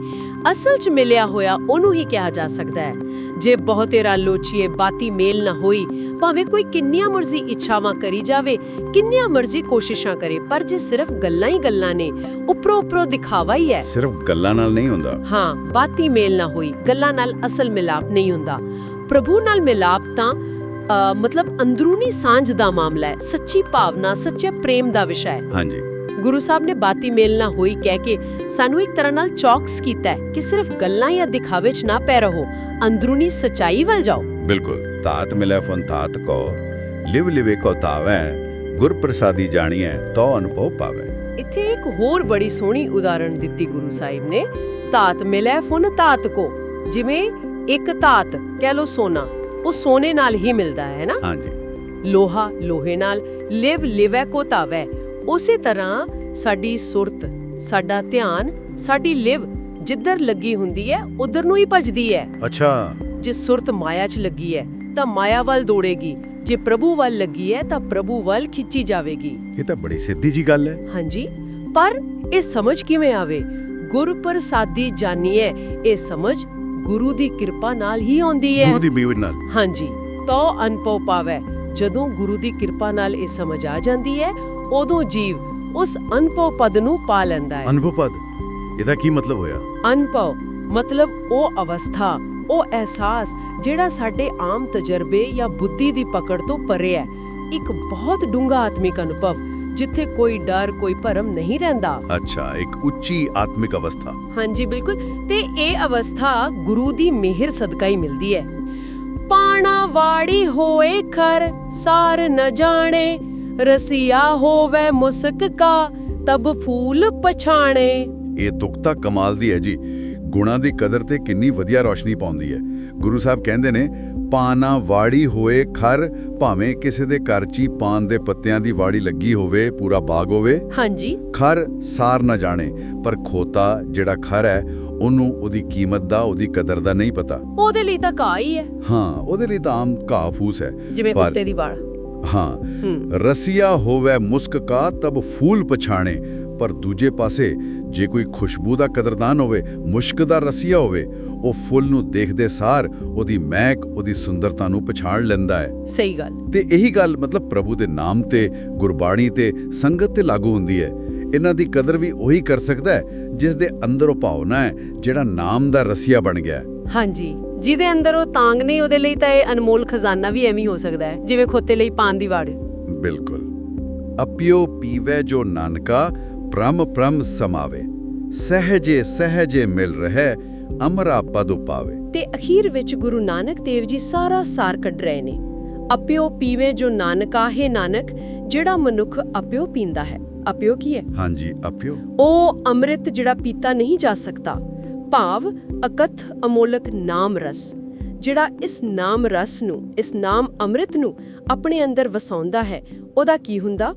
ਅਸਲ 'ਚ ਮਿਲਿਆ ਹੋਇਆ ਉਹਨੂੰ ਹੀ ਕਿਹਾ ਜਾ ਸਕਦਾ ਹੈ। ਜੇ ਬਹੁਤੇਰਾ ਲੋਚੀਏ ਬਾਤੀ ਮੇਲ ਨਾ ਹੋਈ ਭਾਵੇਂ ਕੋਈ ਕਿੰਨੀਆਂ ਮਰਜ਼ੀ ਇੱਛਾਵਾਂ ਕਰੀ ਜਾਵੇ ਕਿੰਨੀਆਂ ਮਰਜ਼ੀ ਕੋਸ਼ਿਸ਼ਾਂ ਕਰੇ ਪਰ ਜੇ ਸਿਰਫ ਗੱਲਾਂ ਹੀ ਗੱਲਾਂ ਨੇ ਉੱਪਰੋਂ ਉੱਪਰੋਂ ਦਿਖਾਵਾ ਹੀ ਹੈ। ਸਿਰਫ ਗੱਲਾਂ ਨਾਲ ਨਹੀਂ ਹੁੰਦਾ। ਹਾਂ ਬਾਤੀ ਮੇਲ ਨਾ ਹੋਈ ਗੱਲਾਂ ਨਾਲ ਅਸਲ ਮਿਲਾਪ ਨਹੀਂ ਹੁੰਦਾ। ਪ੍ਰਭੂ ਨਾਲ ਮਿਲਾਪ ਤਾਂ ਮਤਲਬ ਅੰਦਰੂਨੀ ਸਾਂਝ ਦਾ ਮਾਮਲਾ ਹੈ ਸੱਚੀ ਭਾਵਨਾ ਸੱਚੇ ਪ੍ਰੇਮ ਦਾ ਵਿਸ਼ਾ ਹੈ। ਹਾਂਜੀ। ਗੁਰੂ ਸਾਹਿਬ ਨੇ ਬਾਤੀ ਮੇਲ ਨਾ ਹੋਈ ਕਹਿ ਕੇ ਸਾਨੂੰ ਇੱਕ ਤਰ੍ਹਾਂ ਨਾਲ ਚੌਕਸ ਕੀਤਾ ਕਿ ਸਿਰਫ ਗੱਲਾਂ ਜਾਂ ਦਿਖਾਵੇ 'ਚ ਨਾ ਪੈ ਰਹੋ ਅੰਦਰੂਨੀ ਸਚਾਈ ਵੱਲ ਜਾਓ। ਬਿਲਕੁਲ ਤਾਤ ਮਿਲੇ ਫਨ ਤਾਤ ਕੋ ਲਿਵ ਲਿਵੇ ਕੋ ਤਾਵੈ ਗੁਰ ਪ੍ਰਸਾਦੀ ਜਾਣੀਐ ਤੋ ਅਨੁਭਵ ਪਾਵੈ। ਇੱਥੇ ਇੱਕ ਹੋਰ ਬੜੀ ਸੋਹਣੀ ਉਦਾਹਰਣ ਦਿੱਤੀ ਗੁਰੂ ਸਾਹਿਬ ਨੇ ਧਾਤ ਮਿਲੈ ਫੁਨ ਧਾਤ ਕੋ ਜਿਵੇਂ ਇੱਕ ਧਾਤ ਕਹਿ ਲੋ ਸੋਨਾ ਉਹ ਸੋਨੇ ਨਾਲ ਹੀ ਮਿਲਦਾ ਹੈ ਨਾ? ਹਾਂਜੀ। ਲੋਹਾ ਲੋਹੇ ਨਾਲ ਲਿਵ ਲਿਵੈ ਕੋ ਤਾਵੈ ਉਸੇ ਤਰ੍ਹਾਂ ਸਾਡੀ ਸੁਰਤ ਸਾਡਾ ਧਿਆਨ ਸਾਡੀ ਲਿਵ ਜਿੱਧਰ ਲੱਗੀ ਹੁੰਦੀ ਹੈ ਉਧਰ ਨੂੰ ਹੀ ਭਜਦੀ ਹੈ। ਅੱਛਾ। ਜੇ ਸੁਰਤ ਮਾਇਆ 'ਚ ਲੱਗੀ ਹੈ ਤਾਂ ਮਾਇਆ ਵੱਲ ਦੌੜੇਗੀ। ਜੇ ਪ੍ਰਭੂ ਵੱਲ ਲੱਗੀ ਹੈ ਤਾਂ ਪ੍ਰਭੂ ਵੱਲ ਖਿੱਚੀ ਜਾਵੇਗੀ। ਇਹ ਤਾਂ ਬੜੀ ਸਿੱਧੀ ਜੀ ਗੱਲ ਹੈ। ਹਾਂਜੀ। ਪਰ ਇਹ ਸਮਝ ਕਿਵੇਂ ਆਵੇ? ਗੁਰ ਪ੍ਰਸਾਦੀ ਜਾਣੀਏ ਇਹ ਸਮਝ ਗੁਰੂ ਦੀ ਕਿਰਪਾ ਨਾਲ ਹੀ ਆਉਂਦੀ ਹੈ। ਗੁਰੂ ਦੀ ਬੀਵ ਨਾਲ। ਹਾਂਜੀ। ਤੋ ਅਨਪਉ ਪਾਵੈ। ਜਦੋਂ ਗੁਰੂ ਦੀ ਕਿਰਪਾ ਨਾਲ ਇਹ ਸਮਝ ਆ ਜਾਂਦੀ ਹੈ ਉਦੋਂ ਜੀਵ ਉਸ ਅਨਪਉ ਪਦ ਨੂੰ ਪਾ ਲੈਂਦਾ ਹੈ। ਅਨੁਭਵ ਪਦ? ਇਹਦਾ ਕੀ ਮਤਲਬ ਹੋਇਆ? ਅਨਪਉ ਮਤਲਬ ਉਹ ਅਵਸਥਾ ਉਹ ਅਹਿਸਾਸ ਜਿਹੜਾ ਸਾਡੇ ਆਮ ਤਜਰਬੇ ਜਾਂ ਬੁੱਧੀ ਦੀ ਪਕੜ ਤੋਂ ਪਰੇ ਹੈ। ਇੱਕ ਬਹੁਤ ਡੂੰਘਾ ਆਤਮਿਕ ਅਨੁਭਵ ਜਿੱਥੇ ਕੋਈ ਡਰ ਕੋਈ ਭਰਮ ਨਹੀਂ ਰਹਿੰਦਾ। ਅੱਛਾ ਇੱਕ ਉੱਚੀ ਆਤਮਿਕ ਅਵਸਥਾ। ਹਾਂਜੀ ਬਿਲਕੁਲ। ਤੇ ਇਹ ਅਵਸਥਾ ਗੁਰੂ ਦੀ ਮਿਹਰ ਸਦਕਾ ਹੀ ਮਿਲਦੀ ਹੈ। ਪਾਣਾ ਵਾੜੀ ਹੋਏ ਖਰ ਸਾਰ ਨ ਜਾਣੇ ਰਸੀਆ ਹੋਵੇ ਮੁਸਕ ਕਾ ਤਬ ਫੂਲ ਪਛਾਣੇ। ਇਹ ਤੁਕਤਾ ਕਮਾਲ ਦੀ ਹੈ ਜੀ। ਗੁਣਾ ਦੀ ਕਦਰ ਤੇ ਕਿੰਨੀ ਵਧੀਆ ਰੌਸ਼ਨੀ ਪਾਉਂਦੀ ਹੈ। ਗੁਰੂ ਸਾਹਿਬ ਕਹਿੰਦੇ ਨੇ ਪਾਨਾ ਵਾੜੀ ਹੋਏ ਖਰ ਭਾਵੇਂ ਕਿਸੇ ਦੇ ਘਰ 'ਚ ਪਾਨ ਦੇ ਪੱਤਿਆਂ ਦੀ ਵਾੜੀ ਲੱਗੀ ਹੋਵੇ ਪੂਰਾ ਬਾਗ ਹੋਵੇ। ਹਾਂਜੀ। ਖਰ ਸਾਰ ਨਾ ਜਾਣੇ ਪਰ ਖੋਤਾ ਜਿਹੜਾ ਖਰ ਹੈ ਉਹਨੂੰ ਉਹਦੀ ਕੀਮਤ ਦਾ ਉਹਦੀ ਕਦਰ ਦਾ ਨਹੀਂ ਪਤਾ। ਉਹਦੇ ਲਈ ਤਾਂ ਕਾ ਹੀ ਹੈ। ਹਾਂ ਉਹਦੇ ਲਈ ਤਾਂ ਆਮ ਘਾਹ ਫੂਸ ਹੈ। ਜਿਵੇਂ ਕੁੱਤੇ ਦੀ ਵਾਲ। ਹਾਂ ਰਸੀਆ ਹੋਵੇ ਮੁਸਕ ਕਾ ਤਬ ਫੂਲ ਪਛਾਣੇ। ਪਰ ਦੂਜੇ ਪਾਸੇ ਜੇ ਕੋਈ ਖੁਸ਼ਬੂ ਦਾ ਕਦਰਦਾਨ ਹੋਵੇ ਮੁਸ਼ਕ ਦਾ ਰਸੀਆ ਹੋਵੇ ਉਹ ਫੁੱਲ ਨੂੰ ਦੇਖਦੇ ਸਾਰ ਉਹਦੀ ਮਹਿਕ ਉਹਦੀ ਸੁੰਦਰਤਾ ਨੂੰ ਪਛਾਣ ਲੈਂਦਾ ਹੈ। ਸਹੀ ਗੱਲ। ਤੇ ਇਹੀ ਗੱਲ ਮਤਲਬ ਪ੍ਰਭੂ ਦੇ ਨਾਮ ਤੇ ਗੁਰਬਾਣੀ ਤੇ ਸੰਗਤ ਤੇ ਲਾਗੂ ਹੁੰਦੀ ਹੈ। ਇਹਨਾਂ ਦੀ ਕਦਰ ਵੀ ਉਹੀ ਕਰ ਸਕਦਾ ਹੈ ਜਿਸ ਦੇ ਅੰਦਰ ਉਹ ਭਾਵਨਾ ਹੈ ਜਿਹੜਾ ਨਾਮ ਦਾ ਰਸੀਆ ਬਣ ਗਿਆ ਹੈ। ਹਾਂਜੀ। ਜਿਹਦੇ ਅੰਦਰ ਉਹ ਤਾਂਗ ਨਹੀਂ ਉਹਦੇ ਲਈ ਤਾਂ ਇਹ ਅਨਮੋਲ ਖਜ਼ਾਨਾ ਵੀ ਐਵੇਂ ਹੀ ਸਕਦਾ ਹੈ ਜਿਵੇਂ ਖੋਤੇ ਲਈ ਪਾਨ ਦੀ ਵਾੜ। ਬਿਲਕੁਲ। ਅਪਿਓ ਪੀਵੇ ਜੋ ਨਾਨਕਾ ਪ੍ਰਮ ਪ੍ਰਮ ਸਮਾਵੇ। ਸਹਜੇ ਸਹਜੇ ਮਿਲ ਰਹਿ ਅਮਰਾ ਪਦ ਪਾਵੇ ਤੇ ਅਖੀਰ ਵਿੱਚ ਗੁਰੂ ਨਾਨਕ ਦੇਵ ਜੀ ਸਾਰਾ ਸਾਰ ਕੱਢ ਰਹੇ ਨੇ। ਅਪਿਓ ਪੀਵੇ ਜੋ ਨਾਨਕਾ ਹੈ ਨਾਨਕ ਜਿਹੜਾ ਮਨੁੱਖ ਅਪਿਓ ਪੀਂਦਾ ਹੈ। ਅਪਿਓ ਕੀ ਹੈ? ਹਾਂਜੀ ਅਪਿਓ। ਉਹ ਅੰਮ੍ਰਿਤ ਜਿਹੜਾ ਪੀਤਾ ਨਹੀਂ ਜਾ ਸਕਦਾ ਭਾਵ ਅਕਥ ਅਮੋਲਕ ਨਾਮ ਰਸ ਜਿਹੜਾ ਇਸ ਨਾਮ ਰਸ ਨੂੰ ਇਸ ਨਾਮ ਅੰਮ੍ਰਿਤ ਨੂੰ ਆਪਣੇ ਅੰਦਰ ਵਸਾਉਂਦਾ ਹੈ। ਉਹਦਾ ਕੀ ਹੁੰਦਾ?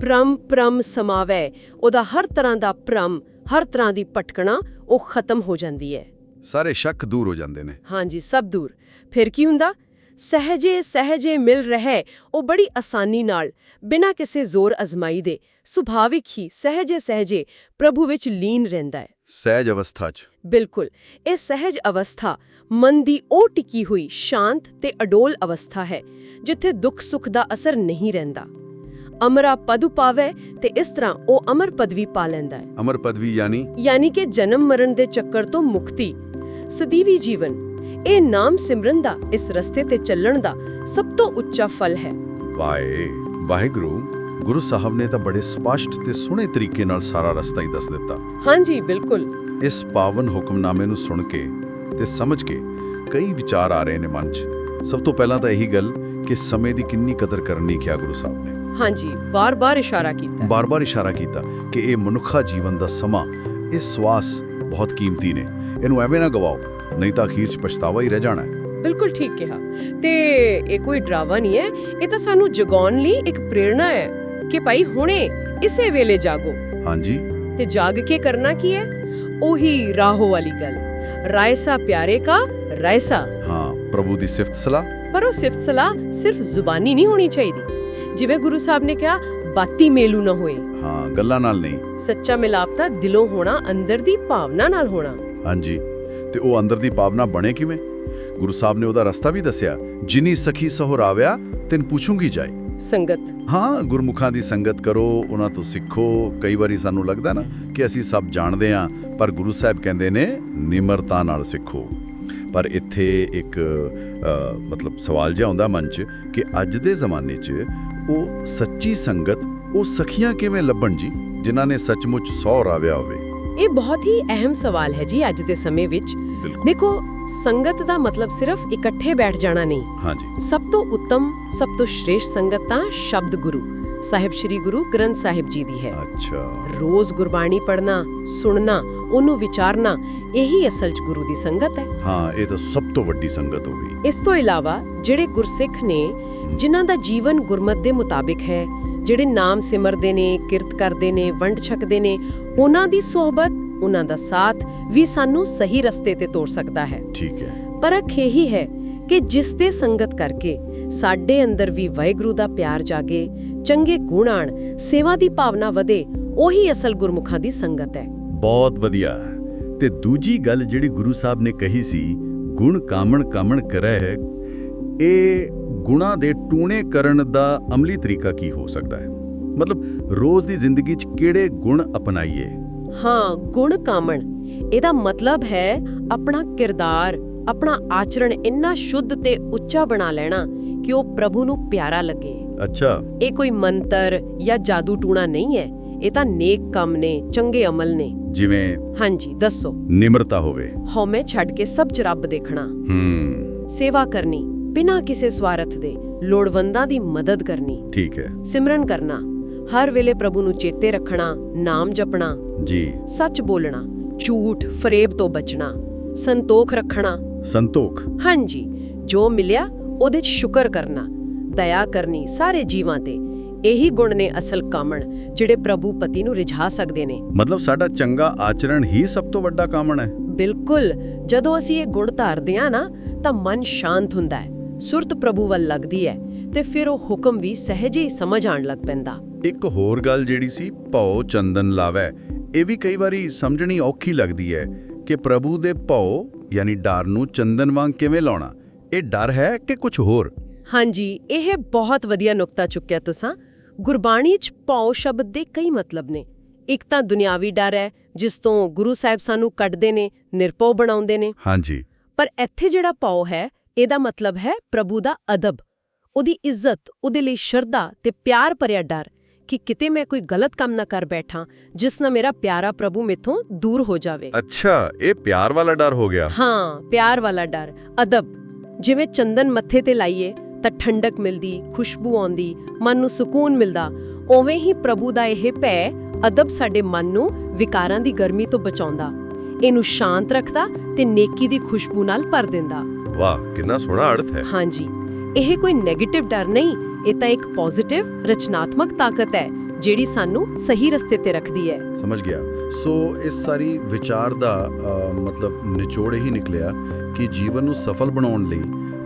ਪ੍ਰਮ ਪ੍ਰਮ ਸਮਾਵੈ ਉਹਦਾ ਹਰ ਤਰ੍ਹਾਂ ਦਾ ਪ੍ਰਮ ਹਰ ਤਰ੍ਹਾਂ ਦੀ ਭਟਕਣਾ ਉਹ ਖਤਮ ਹੋ ਜਾਂਦੀ ਹੈ। ਸਾਰੇ ਸ਼ੱਕ ਦੂਰ ਹੋ ਜਾਂਦੇ ਨੇ। ਹਾਂਜੀ ਸਭ ਦੂਰ। ਫਿਰ ਕੀ ਹੁੰਦਾ? ਸਹਜੇ ਸਹਜੇ ਮਿਲ ਰਹਿ ਉਹ ਬੜੀ ਆਸਾਨੀ ਨਾਲ ਬਿਨਾਂ ਕਿਸੇ ਜ਼ੋਰ ਅਜ਼ਮਾਈ ਦੇ ਸੁਭਾਵਿਕ ਹੀ ਸਹਜੇ ਸਹਜੇ ਪ੍ਰਭੂ ਵਿੱਚ ਲੀਨ ਰਹਿੰਦਾ ਹੈ। ਸਹਿਜ ਅਵਸਥਾ 'ਚ। ਬਿਲਕੁਲ ਇਹ ਸਹਿਜ ਅਵਸਥਾ ਮਨ ਦੀ ਉਹ ਟਿਕੀ ਹੋਈ ਸ਼ਾਂਤ ਤੇ ਅਡੋਲ ਅਵਸਥਾ ਹੈ ਜਿੱਥੇ ਦੁੱਖ ਸੁੱਖ ਦਾ ਅਸਰ ਨਹੀਂ ਰਹਿੰਦਾ। ਅਮਰਾ ਪਦੁ ਪਾਵੇ ਤੇ ਇਸ ਤਰ੍ਹਾਂ ਉਹ ਅਮਰ ਪਦਵੀ ਪਾ ਲੈਂਦਾ ਹੈ। ਅਮਰ ਪਦਵੀ ਯਾਨੀ? ਯਾਨੀ ਕਿ ਜਨਮ ਮਰਨ ਦੇ ਚੱਕਰ ਤੋਂ ਮੁਕਤੀ ਸਦੀਵੀ ਜੀਵਨ। ਇਹ ਨਾਮ ਸਿਮਰਨ ਦਾ ਇਸ ਰਸਤੇ ਤੇ ਚੱਲਣ ਦਾ ਸਭ ਤੋਂ ਉੱਚਾ ਫਲ ਹੈ। ਵਾਏ ਵਾਹਿਗੁਰੂ ਗੁਰੂ ਸਾਹਿਬ ਨੇ ਤਾਂ ਬੜੇ ਸਪਸ਼ਟ ਤੇ ਸੋਹਣੇ ਤਰੀਕੇ ਨਾਲ ਸਾਰਾ ਰਸਤਾ ਹੀ ਦੱਸ ਦਿੱਤਾ। ਹਾਂਜੀ ਬਿਲਕੁਲ। ਇਸ ਪਾਵਨ ਹੁਕਮਨਾਮੇ ਨੂੰ ਸੁਣ ਕੇ ਤੇ ਸਮਝ ਕੇ ਕਈ ਵਿਚਾਰ ਆ ਰਹੇ ਨੇ ਮਨ 'ਚ। ਸਭ ਤੋਂ ਪਹਿਲਾਂ ਤਾਂ ਇਹੀ ਗੱਲ ਕਿ ਸਮੇਂ ਦੀ ਕਿੰਨੀ ਕਦਰ ਕਰਨੀ ਕਿਹਾ ਗੁਰੂ ਸਾਹਿਬ ਨੇ। ਹਾਂਜੀ ਬਾਰ-ਬਾਰ ਇਸ਼ਾਰਾ ਕੀਤਾ। ਬਾਰ-ਬਾਰ ਇਸ਼ਾਰਾ ਕੀਤਾ ਕਿ ਇਹ ਮਨੁੱਖਾ ਜੀਵਨ ਦਾ ਸਮਾਂ ਇਹ ਸਵਾਸ ਬਹੁਤ ਕੀਮਤੀ ਨੇ। ਇਹਨੂੰ ਐਵੇਂ ਨਾ ਗਵਾਓ ਨਹੀਂ ਤਾਂ ਅਖੀਰ 'ਚ ਪਛਤਾਵਾ ਹੀ ਰਹਿ ਜਾਣਾ ਹੈ। ਬਿਲਕੁਲ ਠੀਕ ਕਿਹਾ। ਤੇ ਇਹ ਕੋਈ ਡਰਾਵਾ ਨਹੀਂ ਹੈ। ਇਹ ਤਾਂ ਸਾਨੂੰ ਜਗਾਉਣ ਲਈ ਇੱਕ ਪ੍ਰੇਰਣਾ ਹੈ ਕਿ ਭਾਈ ਹੁਣੇ ਇਸੇ ਵੇਲੇ ਜਾਗੋ। ਹਾਂਜੀ। ਤੇ ਜਾਗ ਕੇ ਕਰਨਾ ਕੀ ਹੈ? ਉਹੀ ਰਾਹੋ ਵਾਲੀ ਗੱਲ। ਰਾਇਸਾ ਪਿਆਰੇ ਕਾ ਰਾਇਸਾ। ਹਾਂ ਪ੍ਰਭੂ ਦੀ ਸਿਫਤ ਸਲਾਹ। ਪਰ ਉਹ ਸਿਫਤ ਸਲਾਹ ਸਿਰਫ ਜ਼ੁਬਾਨੀ ਨਹੀਂ ਹੋਣੀ ਚਾਹੀਦੀ। ਜਿਵੇਂ ਗੁਰੂ ਸਾਹਿਬ ਨੇ ਕਿਹਾ ਬਾਤੀ ਮੇਲੂ ਨਾ ਹੋਏ। ਹਾਂ ਗੱਲਾਂ ਨਾਲ ਨਹੀਂ। ਸੱਚਾ ਮਿਲਾਪ ਤਾਂ ਦਿਲੋਂ ਹੋਣਾ ਅੰਦਰ ਦੀ ਭਾਵਨਾ ਨਾਲ ਹੋਣਾ। ਹਾਂਜੀ। ਤੇ ਉਹ ਅੰਦਰ ਦੀ ਭਾਵਨਾ ਬਣੇ ਕਿਵੇਂ? ਗੁਰੂ ਸਾਹਿਬ ਨੇ ਉਹਦਾ ਰਸਤਾ ਵੀ ਦੱਸਿਆ ਜਿਨੀ ਸਖੀ ਸਹੁਰਾਵਿਆ ਤੈਨ ਪੁੱਛੂੰਗੀ ਜਾਏ। ਸੰਗਤ। ਹਾਂ ਗੁਰਮੁਖਾਂ ਦੀ ਸੰਗਤ ਕਰੋ ਉਹਨਾਂ ਤੋਂ ਸਿੱਖੋ। ਕਈ ਵਾਰੀ ਸਾਨੂੰ ਲੱਗਦਾ ਨਾ ਕਿ ਅਸੀਂ ਸਭ ਜਾਣਦੇ ਹਾਂ ਪਰ ਗੁਰੂ ਸਾਹਿਬ ਕਹਿੰਦੇ ਨੇ ਨਿਮਰਤਾ ਨਾਲ ਸਿੱਖੋ। ਪਰ ਇੱਥੇ ਇੱਕ ਮਤਲਬ ਸਵਾਲ ਜਿਹਾ ਆਉਂਦਾ ਮਨ 'ਚ ਕਿ ਅੱਜ ਦੇ ਜ਼ਮਾਨੇ 'ਚ ਉਹ ਸੱਚੀ ਸੰਗਤ ਉਹ ਸਖੀਆਂ ਕਿਵੇਂ ਲੱਭਣ ਜੀ? ਜਿਨ੍ਹਾਂ ਨੇ ਸੱਚਮੁੱਚ ਸਹੁੰ ਰਾਵਿਆ ਹੋਵੇ। ਇਹ ਬਹੁਤ ਹੀ ਅਹਿਮ ਸਵਾਲ ਹੈ ਜੀ ਅੱਜ ਦੇ ਸਮੇਂ ਵਿੱਚ। ਦੇਖੋ ਸੰਗਤ ਦਾ ਮਤਲਬ ਸਿਰਫ ਇਕੱਠੇ ਬੈਠ ਜਾਣਾ ਨਹੀਂ। ਹਾਂਜੀ। ਸਭ ਤੋਂ ਉੱਤਮ ਸਭ ਤੋਂ ਸ਼੍ਰੇਸ਼ਟ ਸੰਗਤ ਤਾਂ ਸ਼ਬਦ ਗੁਰੂ ਸਾਹਿਬ ਸ੍ਰੀ ਗੁਰੂ ਗ੍ਰੰਥ ਸਾਹਿਬ ਜੀ ਦੀ ਹੈ। ਅੱਛਾ। ਰੋਜ਼ ਗੁਰਬਾਣੀ ਪੜ੍ਹਨਾ ਸੁਣਨਾ ਉਹਨੂੰ ਵਿਚਾਰਨਾ ਇਹੀ ਅਸਲ 'ਚ ਗੁਰੂ ਦੀ ਸੰਗਤ ਹੈ। ਹਾਂ ਇਹ ਤਾਂ ਸਭ ਤੋਂ ਵੱਡੀ ਸੰਗਤ ਹੋ ਗਈ। ਇਸ ਤੋਂ ਇਲਾਵਾ ਜਿਹੜੇ ਗੁਰਸਿੱਖ ਨੇ ਜਿਨ੍ਹਾਂ ਦਾ ਜੀਵਨ ਗੁਰਮਤ ਦੇ ਮੁਤਾਬਿਕ ਹੈ ਜਿਹੜੇ ਨਾਮ ਸਿਮਰਦੇ ਨੇ ਕਿਰਤ ਕਰਦੇ ਨੇ ਵੰਡ ਛਕਦੇ ਨੇ ਉਹਨਾਂ ਦੀ ਸਹਬਤ ਉਹਨਾਂ ਦਾ ਸਾਥ ਵੀ ਸਾਨੂੰ ਸਹੀ ਰਸਤੇ ਤੇ ਤੋਰ ਸਕਦਾ ਹੈ। ਠੀਕ ਹੈ। ਪਰਖ ਇਹੀ ਹੈ ਕਿ ਜਿਸ ਦੇ ਸੰਗਤ ਕਰਕੇ ਸਾਡੇ ਅੰਦਰ ਵੀ ਵਾਹਿਗੁਰੂ ਦਾ ਪਿਆਰ ਜਾਗੇ ਚੰਗੇ ਗੁਣ ਆਣ ਸੇਵਾ ਦੀ ਭਾਵਨਾ ਵਧੇ ਉਹੀ ਅਸਲ ਗੁਰਮੁਖਾਂ ਦੀ ਸੰਗਤ ਹੈ। ਬਹੁਤ ਵਧੀਆ। ਤੇ ਦੂਜੀ ਗੱਲ ਜਿਹੜੀ ਗੁਰੂ ਸਾਹਿਬ ਨੇ ਕਹੀ ਸੀ ਗੁਣ ਕਾਮਣ ਕਾਮਣ ਕਰੈ ਇਹ ਗੁਣਾ ਦੇ ਟੂਣੇ ਕਰਨ ਦਾ ਅਮਲੀ ਤਰੀਕਾ ਕੀ ਹੋ ਸਕਦਾ ਹੈ? ਮਤਲਬ ਰੋਜ਼ ਦੀ ਜ਼ਿੰਦਗੀ 'ਚ ਕਿਹੜੇ ਗੁਣ ਅਪਣਾਈਏ? ਹਾਂ ਗੁਣ ਕਾਮਣ। ਇਹਦਾ ਮਤਲਬ ਹੈ ਆਪਣਾ ਕਿਰਦਾਰ ਆਪਣਾ ਆਚਰਣ ਇੰਨਾ ਸ਼ੁੱਧ ਤੇ ਉੱਚਾ ਬਣਾ ਲੈਣਾ ਕਿ ਉਹ ਪ੍ਰਭੂ ਨੂੰ ਪਿਆਰਾ ਲੱਗੇ। ਅੱਛਾ। ਇਹ ਕੋਈ ਮੰਤਰ ਜਾਂ ਜਾਦੂ ਟੂਣਾ ਨਹੀਂ ਹੈ। ਇਹ ਤਾਂ ਨੇਕ ਕੰਮ ਨੇ ਚੰਗੇ ਅਮਲ ਨੇ। ਜਿਵੇਂ ਹਾਂਜੀ ਦੱਸੋ। ਨਿਮਰਤਾ ਹੋਵੇ। ਹਉਮੈ ਛੱਡ ਕੇ ਸਭ 'ਚ ਰੱਬ ਦੇਖਣਾ। ਹੂੰ। ਸੇਵਾ ਕਰਨੀ। ਬਿਨਾਂ ਕਿਸੇ ਸਵਾਰਥ ਦੇ ਲੋੜਵੰਦਾਂ ਦੀ ਮਦਦ ਕਰਨੀ। ਠੀਕ ਹੈ। ਸਿਮਰਨ ਕਰਨਾ ਹਰ ਵੇਲੇ ਪ੍ਰਭੂ ਨੂੰ ਚੇਤੇ ਰੱਖਣਾ ਨਾਮ ਜਪਣਾ ਜੀ। ਸੱਚ ਬੋਲਣਾ ਝੂਠ ਫਰੇਬ ਤੋਂ ਬਚਣਾ ਸੰਤੋਖ ਰੱਖਣਾ। ਸੰਤੋਖ। ਹਾਂਜੀ ਜੋ ਮਿਲਿਆ ਉਹਦੇ 'ਚ ਸ਼ੁਕਰ ਕਰਨਾ ਦਇਆ ਕਰਨੀ ਸਾਰੇ ਜੀਵਾਂ ਤੇ। ਇਹੀ ਗੁਣ ਨੇ ਅਸਲ ਕਾਮਣ ਜਿਹੜੇ ਪ੍ਰਭੂ ਪਤੀ ਨੂੰ ਰਿਝਾ ਸਕਦੇ ਨੇ। ਮਤਲਬ ਸਾਡਾ ਚੰਗਾ ਆਚਰਣ ਹੀ ਸਭ ਤੋਂ ਵੱਡਾ ਕਾਮਣ ਹੈ। ਬਿਲਕੁਲ ਜਦੋਂ ਅਸੀਂ ਇਹ ਗੁਣ ਧਾਰਦੇ ਹਾਂ ਨਾ ਤਾਂ ਮਨ ਸ਼ਾਂਤ ਹੁੰਦਾ ਹੈ। ਸੁਰਤ ਪ੍ਰਭੂ ਵੱਲ ਲੱਗਦੀ ਹੈ ਤੇ ਫਿਰ ਉਹ ਹੁਕਮ ਵੀ ਸਹਿਜੇ ਹੀ ਸਮਝ ਆਣ ਲੱਗ ਪੈਂਦਾ। ਇੱਕ ਹੋਰ ਗੱਲ ਜਿਹੜੀ ਸੀ ਭਉ ਚੰਦਨ ਲਾਵੈ ਇਹ ਵੀ ਕਈ ਵਾਰੀ ਸਮਝਣੀ ਔਖੀ ਲੱਗਦੀ ਹੈ ਕਿ ਪ੍ਰਭੂ ਦੇ ਭਉ ਯਾਨੀ ਡਰ ਨੂੰ ਚੰਦਨ ਵਾਂਗ ਕਿਵੇਂ ਲਾਉਣਾ? ਇਹ ਡਰ ਹੈ ਕਿ ਕੁਝ ਹੋਰ? ਹਾਂਜੀ ਇਹ ਬਹੁਤ ਵਧੀਆ ਨੁਕਤਾ ਚੁੱਕਿਆ ਤੁਸੀਂ। ਗੁਰਬਾਣੀ 'ਚ ਪੌ ਸ਼ਬਦ ਦੇ ਕਈ ਮਤਲਬ ਨੇ। ਇੱਕ ਤਾਂ ਦੁਨਿਆਵੀ ਡਰ ਹੈ ਜਿਸ ਤੋਂ ਗੁਰੂ ਸਾਹਿਬ ਸਾਨੂੰ ਕੱਢਦੇ ਨੇ ਨਿਰਪਉ ਬਣਾਉਂਦੇ ਨੇ। ਹਾਂਜੀ। ਪਰ ਇੱਥੇ ਜਿਹੜਾ ਪੌ ਹੈ ਇਹਦਾ ਮਤਲਬ ਹੈ ਪ੍ਰਭੂ ਦਾ ਅਦਬ। ਉਹਦੀ ਇੱਜ਼ਤ ਉਹਦੇ ਲਈ ਸ਼ਰਧਾ ਤੇ ਪਿਆਰ ਭਰਿਆ ਡਰ ਕਿ ਕਿਤੇ ਮੈਂ ਕੋਈ ਗਲਤ ਕੰਮ ਨਾ ਕਰ ਬੈਠਾਂ ਜਿਸ ਨਾਲ ਮੇਰਾ ਪਿਆਰਾ ਪ੍ਰਭੂ ਮੇਥੋਂ ਦੂਰ ਹੋ ਜਾਵੇ। ਅੱਛਾ ਇਹ ਪਿਆਰ ਵਾਲਾ ਡਰ ਹੋ ਗਿਆ। ਹਾਂ ਪਿਆਰ ਵਾਲਾ ਡਰ ਅਦਬ। ਜਿਵੇਂ ਚੰਦਨ ਮੱਥੇ ਤੇ ਲਾਈਏ ਤਾਂ ਠੰਡਕ ਮਿਲਦੀ ਖੁਸ਼ਬੂ ਆਉਂਦੀ ਮਨ ਨੂੰ ਸਕੂਨ ਮਿਲਦਾ। ਓਵੇਂ ਹੀ ਪ੍ਰਭੂ ਦਾ ਇਹ ਭੈ ਅਦਬ ਸਾਡੇ ਮਨ ਨੂੰ ਵਿਕਾਰਾਂ ਦੀ ਗਰਮੀ ਤੋਂ ਬਚਾਉਂਦਾ। ਇਹਨੂੰ ਸ਼ਾਂਤ ਰੱਖਦਾ ਤੇ ਨੇਕੀ ਦੀ ਖੁਸ਼ਬੂ ਨਾਲ ਭਰ ਦਿੰਦਾ। ਵਾਹ ਕਿੰਨਾ ਸੋਹਣਾ ਅਰਥ ਹੈ। ਹਾਂਜੀ। ਇਹ ਕੋਈ 네ਗੇਟਿਵ ਡਰ ਨਹੀਂ ਇਹ ਤਾਂ ਇੱਕ ਪੋਜ਼ਿਟਿਵ ਰਚਨਾਤਮਕ ਤਾਕਤ ਹੈ ਜਿਹੜੀ ਸਾਨੂੰ ਸਹੀ ਰਸਤੇ ਤੇ ਰੱਖਦੀ ਹੈ। ਸਮਝ ਗਿਆ। ਸੋ ਇਸ ਸਾਰੀ ਵਿਚਾਰ ਦਾ ਮਤਲਬ ਨਿਚੋੜ ਹੀ ਨਿਕਲਿਆ ਕਿ ਜੀਵਨ ਨੂੰ ਸਫਲ ਬਣਾਉਣ ਲਈ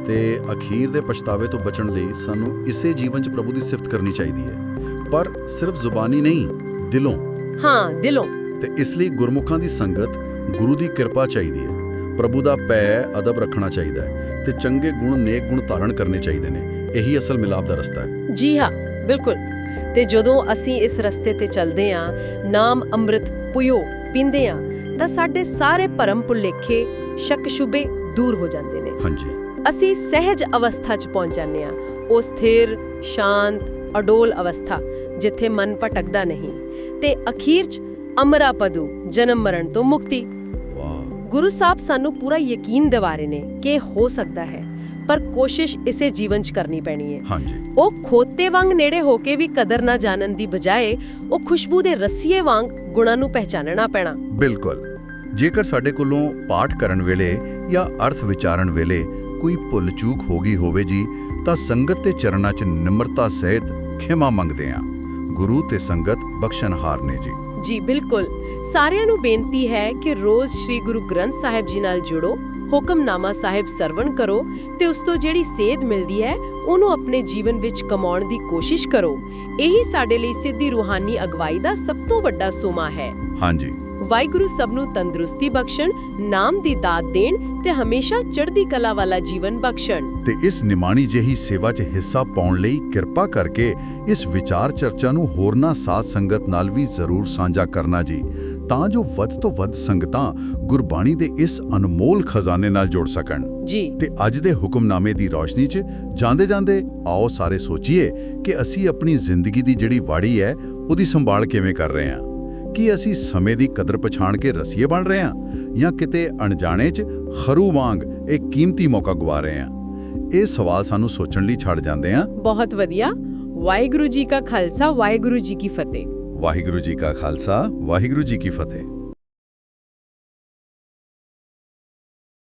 ਤੇ ਅਖੀਰ ਦੇ ਪਛਤਾਵੇ ਤੋਂ ਬਚਣ ਲਈ ਸਾਨੂੰ ਇਸੇ ਜੀਵਨ 'ਚ ਪ੍ਰਭੂ ਦੀ ਸਿਫਤ ਕਰਨੀ ਚਾਹੀਦੀ ਹੈ। ਪਰ ਸਿਰਫ ਜ਼ੁਬਾਨੀ ਨਹੀਂ ਦਿਲੋਂ। ਹਾਂ ਦਿਲੋਂ। ਤੇ ਇਸ ਲਈ ਗੁਰਮੁਖਾਂ ਦੀ ਸੰਗਤ ਗੁਰੂ ਦੀ ਕਿਰਪਾ ਚਾਹੀਦੀ ਹੈ। ਪ੍ਰਭੂ ਦਾ ਪੈ ਅਦਬ ਰੱਖਣਾ ਚਾਹੀਦਾ ਹੈ ਤੇ ਚੰਗੇ ਗੁਣ ਨੇਕ ਗੁਣ ਧਾਰਨ ਕਰਨੇ ਚਾਹੀਦੇ ਨੇ। ਇਹੀ ਅਸਲ ਮਿਲਾਪ ਦਾ ਰਸਤਾ ਹੈ। ਜੀ ਹਾਂ ਬਿਲਕੁਲ। ਤੇ ਜਦੋਂ ਅਸੀਂ ਇਸ ਰਸਤੇ ਤੇ ਚੱਲਦੇ ਆਂ ਨਾਮ ਅੰਮ੍ਰਿਤ ਪੁਯੋ ਪੀਂਦੇ ਆਂ ਤਾਂ ਸਾਡੇ ਸਾਰੇ ਭਰਮ ਭੁਲੇਖੇ ਸ਼ੱਕ ਸ਼ੁਬੇ ਦੂਰ ਹੋ ਜਾਂਦੇ ਨੇ। ਹਾਂਜੀ। ਅਸੀਂ ਸਹਿਜ ਅਵਸਥਾ 'ਚ ਪਹੁੰਚ ਜਾਂਦੇ ਆਂ ਉਹ ਸਥਿਰ ਸ਼ਾਂਤ ਅਡੋਲ ਅਵਸਥਾ ਜਿੱਥੇ ਮਨ ਭਟਕਦਾ ਨਹੀਂ। ਤੇ ਅਖੀਰ 'ਚ ਅਮਰਾ ਪਦੂ ਜਨਮ ਮਰਨ ਤੋਂ ਮੁਕਤੀ। ਗੁਰੂ ਸਾਹਿਬ ਸਾਨੂੰ ਪੂਰਾ ਯਕੀਨ ਦਿਵਾ ਰਹੇ ਨੇ ਕਿ ਹੋ ਸਕਦਾ ਹੈ ਪਰ ਕੋਸ਼ਿਸ਼ ਇਸੇ ਜੀਵਨ 'ਚ ਕਰਨੀ ਪੈਣੀ ਹੈ। ਹਾਂਜੀ। ਉਹ ਖੋਤੇ ਵਾਂਗ ਨੇੜੇ ਹੋ ਕੇ ਵੀ ਕਦਰ ਨਾ ਜਾਣਨ ਦੀ ਬਜਾਏ ਉਹ ਖੁਸ਼ਬੂ ਦੇ ਰਸੀਏ ਵਾਂਗ ਗੁਣਾਂ ਨੂੰ ਪਹਿਚਾਨਣਾ ਪੈਣਾ। ਬਿਲਕੁਲ। ਜੇਕਰ ਸਾਡੇ ਕੋਲੋਂ ਪਾਠ ਕਰਨ ਵੇਲੇ ਜਾਂ ਅਰਥ ਵਿਚਾਰਨ ਵੇਲੇ ਕੋਈ ਭੁੱਲ ਚੂਕ ਹੋ ਗਈ ਹੋਵੇ ਜੀ ਤਾਂ ਸੰਗਤ ਦੇ ਚਰਨਾਂ 'ਚ ਨਿਮਰਤਾ ਸਹਿਤ ਖਿਮਾ ਮੰਗਦੇ ਹਾਂ। ਗੁਰੂ ਤੇ ਸੰਗਤ ਬਖਸ਼ਣਹਾਰ ਨੇ ਜੀ। ਜੀ, ਬਿਲਕੁਲ। ਸਾਰਿਆਂ ਨੂੰ ਬੇਨਤੀ ਹੈ ਕਿ ਰੋਜ਼ ਸ੍ਰੀ ਗੁਰੂ ਗ੍ਰੰਥ ਸਾਹਿਬ ਜੀ ਨਾਲ ਜੁੜੋ, ਹੁਕਮਨਾਮਾ ਸਾਹਿਬ ਸਰਵਣ ਕਰੋ ਤੇ ਉਸ ਤੋਂ ਜਿਹੜੀ ਸੇਧ ਮਿਲਦੀ ਹੈ, ਉਹਨੂੰ ਆਪਣੇ ਜੀਵਨ ਵਿੱਚ ਕਮਾਉਣ ਦੀ ਕੋਸ਼ਿਸ਼ ਕਰੋ। ਇਹੀ ਸਾਡੇ ਲਈ ਸਿੱਧੀ ਰੂਹਾਨੀ ਅਗਵਾਈ ਦਾ ਸਭ ਤੋਂ ਵੱਡਾ ਸੋਮਾ ਹੈ। ਹਾਂਜੀ। ਵਾਹਿਗੁਰੂ ਸਭ ਨੂੰ ਤੰਦਰੁਸਤੀ ਬਖਸ਼ਣ ਨਾਮ ਦੀ ਦਾਤ ਦੇਣ ਤੇ ਹਮੇਸ਼ਾ ਚੜ੍ਹਦੀ ਕਲਾ ਵਾਲਾ ਜੀਵਨ ਬਖਸ਼ਣ। ਤੇ ਇਸ ਨਿਮਾਣੀ ਜਿਹੀ ਸੇਵਾ 'ਚ ਹਿੱਸਾ ਪਾਉਣ ਲਈ ਕਿਰਪਾ ਕਰਕੇ ਇਸ ਵਿਚਾਰ ਚਰਚਾ ਨੂੰ ਹੋਰਨਾਂ ਸਾਧ ਸੰਗਤ ਨਾਲ ਵੀ ਜ਼ਰੂਰ ਸਾਂਝਾ ਕਰਨਾ ਜੀ। ਤਾਂ ਜੋ ਵੱਧ ਤੋਂ ਵੱਧ ਸੰਗਤਾਂ ਗੁਰਬਾਣੀ ਦੇ ਇਸ ਅਨਮੋਲ ਖਜ਼ਾਨੇ ਨਾਲ ਜੁੜ ਸਕਣ। ਜੀ। ਤੇ ਅੱਜ ਦੇ ਹੁਕਮਨਾਮੇ ਦੀ ਰੌਸ਼ਨੀ 'ਚ ਜਾਂਦੇ ਜਾਂਦੇ ਆਓ ਸਾਰੇ ਸੋਚੀਏ ਕਿ ਅਸੀਂ ਆਪਣੀ ਜ਼ਿੰਦਗੀ ਦੀ ਜਿਹੜੀ ਵਾੜੀ ਹੈ ਉਹਦੀ ਸੰਭਾਲ ਕਿਵੇਂ ਕਰ ਰਹੇ ਹਾਂ। ਕੀ ਅਸੀਂ ਸਮੇਂ ਦੀ ਕਦਰ ਪਛਾਣ ਕੇ ਰਸੀਏ ਬਣ ਰਹੇ ਹਾਂ? ਜਾਂ ਕਿਤੇ ਅਣਜਾਣੇ 'ਚ ਖਰੂ ਵਾਂਗ ਇੱਕ ਕੀਮਤੀ ਮੌਕਾ ਗਵਾ ਰਹੇ ਹਾਂ? ਇਹ ਸਵਾਲ ਸਾਨੂੰ ਸੋਚਣ ਲਈ ਛੱਡ ਜਾਂਦੇ ਹਾਂ। ਬਹੁਤ ਵਧੀਆ। ਵਾਹਿਗੁਰੂ ਜੀ ਕਾ ਖਾਲਸਾ ਵਾਹਿਗੁਰੂ ਜੀ ਕੀ ਫਤਿਹ। ਵਾਹਿਗੁਰੂ ਜੀ ਕਾ ਖਾਲਸਾ ਵਾਹਿਗੁਰੂ ਜੀ ਕੀ ਫਤਿਹ।